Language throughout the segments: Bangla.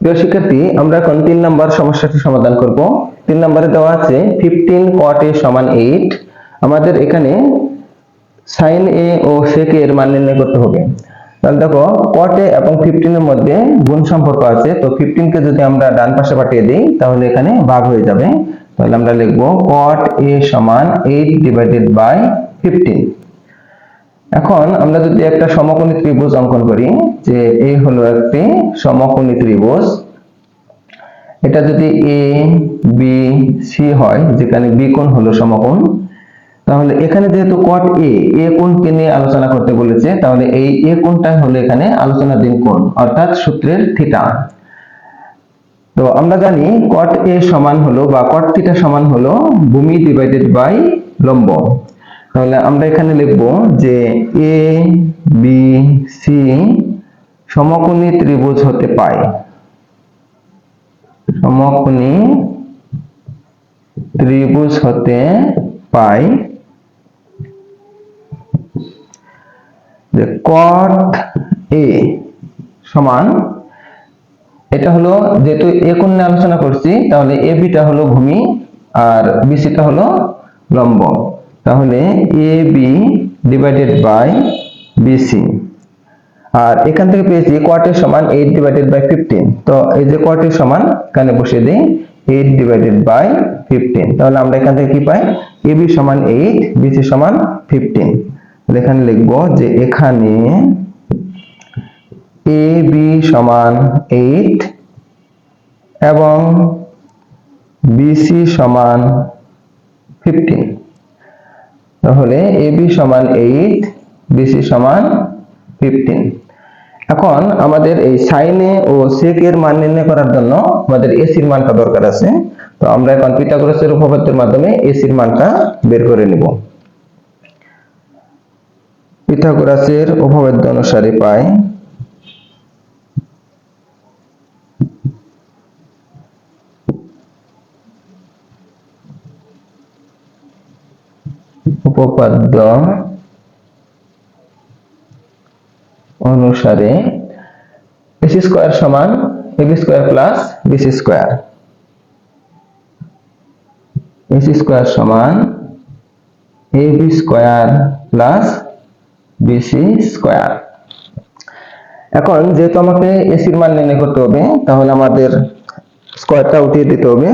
প্রিয় শিক্ষার্থী, আমরা এখন তিন নম্বর সমস্যাটি সমাধান করব। তিন নম্বরে দেওয়া আছে ফিফটিন কট এ সমান এইট আমাদের এখানে সাইন এ ও সেক এর মান নির্ণয় করতে হবে। তাহলে দেখো কট এবং ফিফটিন এর মধ্যে গুণ সম্পর্ক আছে। তো ফিফটিন কে যদি আমরা ডান পাশে পাঠিয়ে দিই, তাহলে এখানে ভাগ হয়ে যাবে। তাহলে আমরা লিখব কট এ সমান এইট ডিভাইডেড বাই ফিফটিন এখন আমরা যদি একটা সমকোণী ত্রিভুজ অঙ্কন করি, যে এই হলো একটি সমকোণী ত্রিভুজ, এটা যদি এ বি সি হয়, যেখানে বি কোণ হলো সমকোণ, তাহলে এখানে যেহেতু কট এ এ কোণকে নিয়ে আলোচনা করতে বলেছে, তাহলে এই এ কোণটা হলো এখানে আলোচনাধীন কোণ, অর্থাৎ সূত্রের থিটা তো আমরা জানি কট এ সমান হলো বা কট থিটা সমান হলো ভূমি ডিভাইডেড বাই লম্ব। তাহলে আমরা এখানে লিখব যে এ বি সি সমকোণী ত্রিভুজ হতে পায়। সমকোণী ত্রিভুজ হতে পায় যে কট এ সমান, এটা হলো যেহেতু এ কোণ নিয়ে আলোচনা করছি, তাহলে এ বিটা হলো ভূমি আর বিসিটা হলো লম্ব। তাহলে A B divided by BC আর এখান থেকে পেয়েছি কোয়ার্টের সমান এইট ডিভাইডেড বাই ফিফটিন তো এই যে কোয়ার্টের সমান, এখানে বসিয়ে দিই এইট ডিভাইডেড বাই ফিফটিন তাহলে আমরা এখান থেকে কি পাই? এ বি সমান এইট বিসি সমান ফিফটিন এখানে লিখব যে এখানে এ বি সমান এইট এবং বিসি সমান ফিফটিন তাহলে এ বি সমান এইট বিসি সমান ফিফটিন এখন আমাদের এই সাইনে ও সেক এর মান নির্ণয় করার জন্য আমাদের এসির মানটা দরকার আছে। তো আমরা এখন পিথাগোরাসের উপপাদ্যের মাধ্যমে এসির মানটা বের করে নিব। পিথাগোরাসের উপপাদ্য অনুসারে পাই উপপাদ্য অনুসারে এসি স্কোয়ার সমান AB square plus BC square AC square সমান AB square plus BC square এখন যেহেতু আমাকে এসির মান নির্ণয় করতে হবে, তাহলে আমাদের স্কোয়ারটা উঠিয়ে দিতে হবে।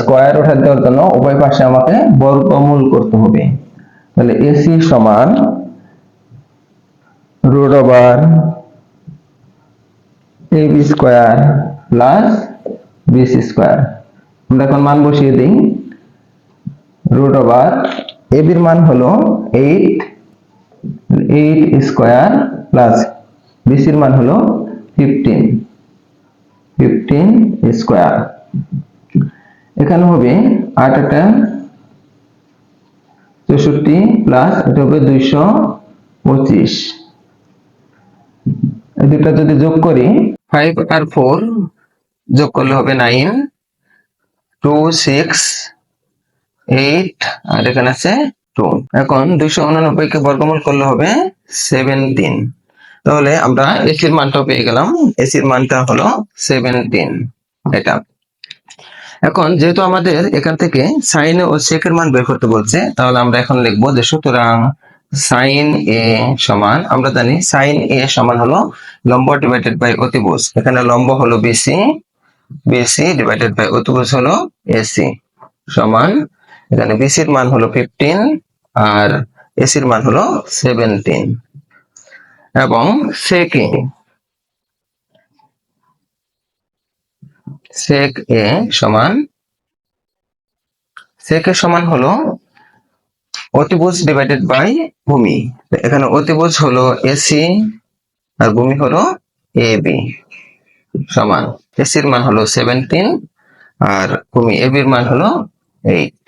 স্কোয়ার উঠা দেওয়ার জন্য উভয় পাশে আমাকে বর্গমূল করতে হবে। তাহলে এসি সমান root over A B square plus BC square. আমরা এখন মান বসিয়ে দিই। রুট ওভার এ বির মান হলো এইট এইট স্কোয়ার প্লাস বিসির মান হলো ফিফটিন। ফিফটিন স্কোয়ার এখানে হবে আট একটা চৌষট্টি প্লাস এটা হবে দুইশো পঁচিশ। দুটা যদি যোগ করি ফাইভ আর ফোর যোগ করলে হবে নাইন টু সিক্স এইট আর এখানে আছে টু এখন দুইশো উননব্বই কে বর্গমূল করলে হবে সেভেন্টিন তাহলে আমরা এসির মানটা পেয়ে গেলাম। এসির মানটা হলো সেভেন্টিন এটা। এখন যেহেতু আমাদের এখান থেকে সাইন ও সেকের মান বের করতে বলছে, তাহলে আমরা এখন লিখব যে সুতরাং সাইন এ সমান, আমরা জানি সাইন এ সমান হলো লম্ব ডিভাইডেড বাই অতিভুজ। এখানে লম্ব হলো বিসি বিসি ডিভাইডেড বাই অতিভুজ হলো এসি সমান। এখানে বিসির মান হলো ফিফটিন আর এসির মান হলো সেভেন্টিন এবং সেক এ সেক এ সমান সেক এ সমান হলো অতিভুজ ডিভাইডেড বাই ভূমি। এখানে অতিভুজ হলো এসি আর ভূমি হলো এ বি সমান এসির মান হলো সেভেন্টিন আর ভূমি এ বির মান হলো এইট